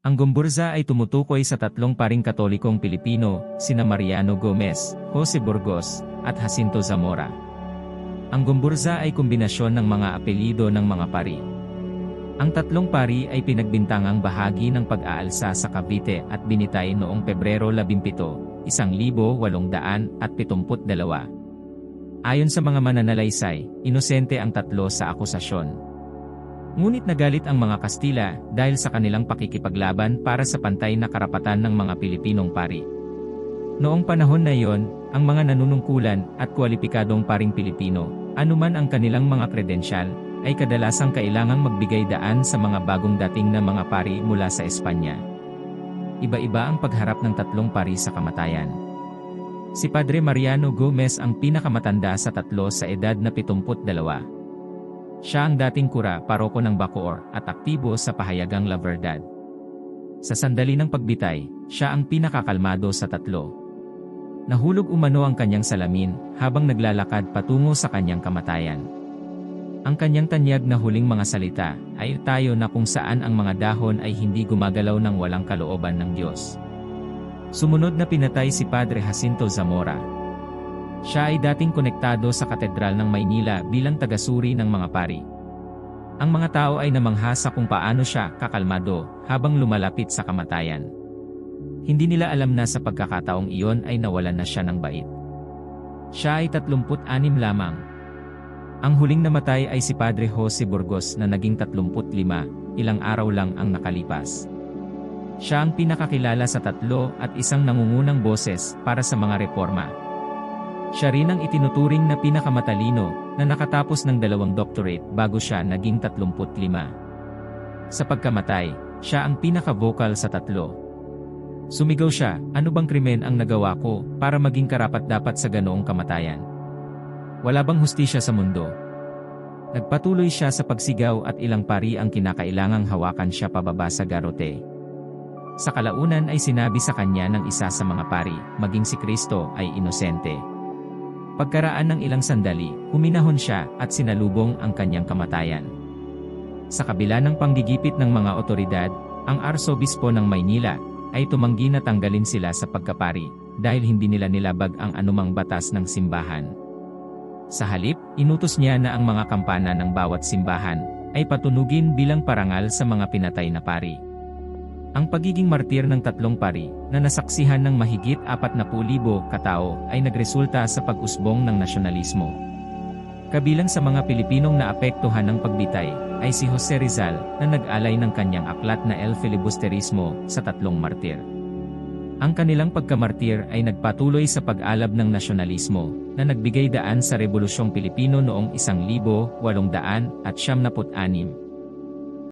Ang Gomburza ay tumutukoy sa tatlong paring katolikong Pilipino, sina Mariano Gomez, Jose Burgos, at Jacinto Zamora. Ang Gomburza ay kombinasyon ng mga apelyido ng mga pari. Ang tatlong pari ay pinagbintangang bahagi ng pag-aalsa sa Cavite at binitay noong Pebrero 17, 1872. Ayon sa mga mananalaysay, inosente ang tatlo sa akusasyon. Ngunit nagalit ang mga Kastila dahil sa kanilang pakikipaglaban para sa pantay na karapatan ng mga Pilipinong pari. Noong panahon na iyon, ang mga nanunungkulan at kwalipikadong paring Pilipino, anuman ang kanilang mga kredensyal, ay kadalasang kailangang magbigay daan sa mga bagong dating na mga pari mula sa Espanya. Iba-iba ang pagharap ng tatlong pari sa kamatayan. Si Padre Mariano Gomez ang pinakamatanda sa tatlo sa edad na 72. Siya ang dating kura paroko ng Bacoor at aktibo sa pahayagang La Verdad. Sa sandali ng pagbitay, siya ang pinakakalmado sa tatlo. Nahulog umano ang kanyang salamin habang naglalakad patungo sa kanyang kamatayan. Ang kanyang tanyag na huling mga salita ay tayo na kung saan ang mga dahon ay hindi gumagalaw ng walang kalooban ng Diyos. Sumunod na pinatay si Padre Jacinto Zamora, siya ay dating konektado sa Katedral ng Maynila bilang tagasuri ng mga pari. Ang mga tao ay namanghasa kung paano siya kakalmado habang lumalapit sa kamatayan. Hindi nila alam na sa pagkakataong iyon ay nawalan na siya ng bait. Siya ay 36 lamang. Ang huling namatay ay si Padre Jose Burgos na naging 35, ilang araw lang ang nakalipas. Siya ang pinakakilala sa tatlo at isang nangungunang boses para sa mga reforma. Siya rin ang itinuturing na pinakamatalino na nakatapos ng dalawang doctorate bago siya naging 35. Sa pagkamatay, siya ang pinaka-vocal sa tatlo. Sumigaw siya, ano bang krimen ang nagawa ko para maging karapat-dapat sa ganoong kamatayan? Wala bang hustisya sa mundo? Nagpatuloy siya sa pagsigaw at ilang pari ang kinakailangang hawakan siya pababa sa garote. Sa kalaunan ay sinabi sa kanya ng isa sa mga pari, maging si Kristo ay inosente. Pagkaraan ng ilang sandali, huminahon siya at sinalubong ang kanyang kamatayan. Sa kabila ng panggigipit ng mga otoridad, ang arsobispo ng Maynila ay tumanggi na tanggalin sila sa pagkapari dahil hindi nila nilabag ang anumang batas ng simbahan. Sa halip, inutos niya na ang mga kampana ng bawat simbahan ay patunugin bilang parangal sa mga pinatay na pari. Ang pagiging martir ng tatlong pari na nasaksihan ng mahigit 40,000 katao ay nagresulta sa pag-usbong ng nasyonalismo. Kabilang sa mga Pilipinong naapektuhan ng pagbitay ay si Jose Rizal na nag-alay ng kanyang aklat na El Filibusterismo sa tatlong martir. Ang kanilang pagkamartir ay nagpatuloy sa pag-alab ng nasyonalismo na nagbigay daan sa Rebolusyong Pilipino noong 1876